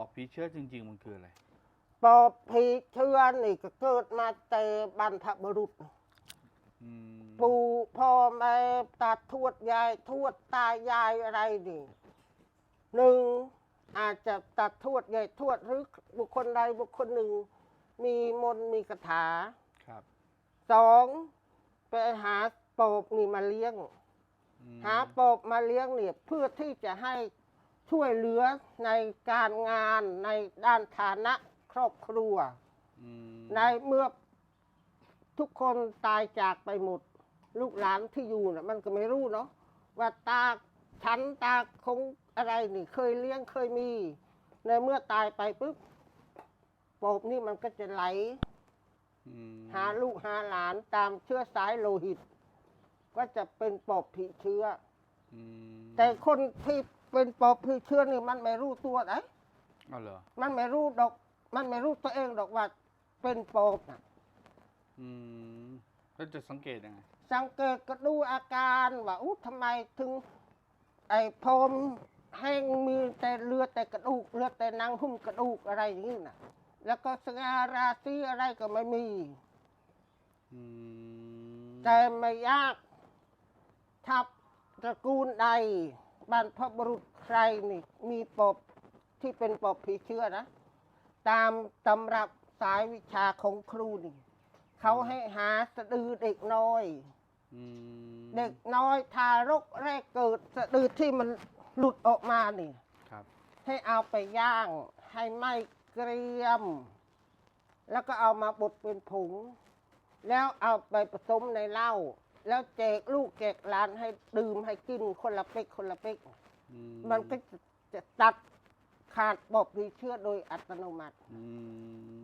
อบผีเชื้อจริง ๆ มันคืออะไร ปอบผีเชื้อนี่ก็เกิดมาแต่บรรพบุรุษ อืมปู่พ่อแม่ตาทวดยายทวดตายายอะไรนี่หนึ่งอาจจะตาทวดยายทวดหรือบุคคลใดบุคคลหนึ่ง มีมนต์มีคาถาครับสองไปหาปอบนี่มาเลี้ยง อืมหาปอบมาเลี้ยงเนี่ยเพื่อที่จะให้ ช่วยเหลือในการงานในด้านฐานะครอบครัว อืมในเมื่อทุกคนตายจากไปหมด ลูกหลานที่อยู่น่ะมันก็ไม่รู้เนาะว่าตาฉันตาคงอะไรนี่เคยเลี้ยงเคยมี ในเมื่อตายไปปุ๊บปอบนี่มันก็จะไหล อืมหาลูกหาหลานตามเชื้อสายโลหิต ก็จะเป็นปอบผีเชื้อ อืมแต่คนที่ เป็นปอบผีเชื้อนี่มันไม่รู้ตัวไหนอ๋อเหรอมันไม่รู้ดอก มันไม่รู้ตัวเองดอกว่าเป็นปอบน่ะอืมแล้วจะสังเกตยังไงสังเกตก็ดูอาการว่าอู้ทำไมถึง ไอ้พรมแห้งมีแต่เลือดแต่กระดูกเลือดแต่หนังหุ้มกระดูกอะไรอย่างนี้น่ะแล้วก็สง่าราศีอะไรก็ไม่มีอืมแต่ไม่ยากทับตระกูลใด บรรพบุรุษใครนี่มีปอบที่เป็นปอบผีเชื้อนะ ตามตำรับสายวิชาของครูนี่เขาให้หาสะดือเด็กน้อย อืมเด็กน้อยทารกแรกเกิดสะดือที่มันหลุดออกมานี่ ครับ ให้เอาไปย่าง ให้ไหม้เกรียม แล้วก็เอามาบดเป็นผง แล้วเอาไปผสมในเหล้า แล้วแจกลูกแจกหลานให้ดื่มให้กินคนละเป๊กคนละเป๊กอืมันก็จะจะตัดขาดบอบผีเชื้อโดยอัตโนมัติ อืม